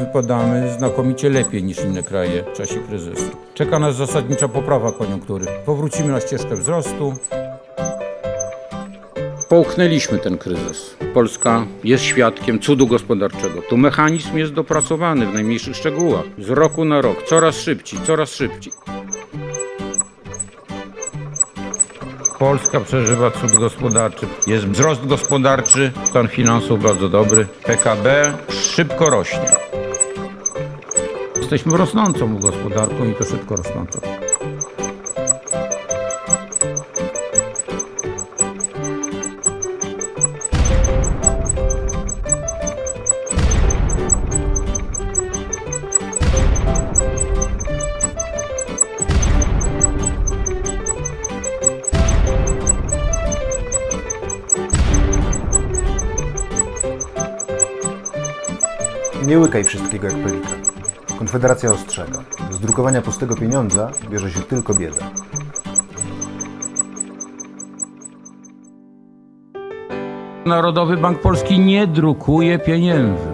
Wypadamy znakomicie lepiej niż inne kraje w czasie kryzysu. Czeka nas zasadnicza poprawa koniunktury. Powrócimy na ścieżkę wzrostu. Połknęliśmy ten kryzys. Polska jest świadkiem cudu gospodarczego. Tu mechanizm jest dopracowany w najmniejszych szczegółach. Z roku na rok, coraz szybciej, coraz szybciej. Polska przeżywa cud gospodarczy. Jest wzrost gospodarczy, stan finansów bardzo dobry. PKB szybko rośnie. Jesteśmy rosnącą gospodarką i to szybko rosnącą. Nie łykaj wszystkiego jak pelikan. Konfederacja ostrzega. Z drukowania pustego pieniądza bierze się tylko bieda. Narodowy Bank Polski nie drukuje pieniędzy.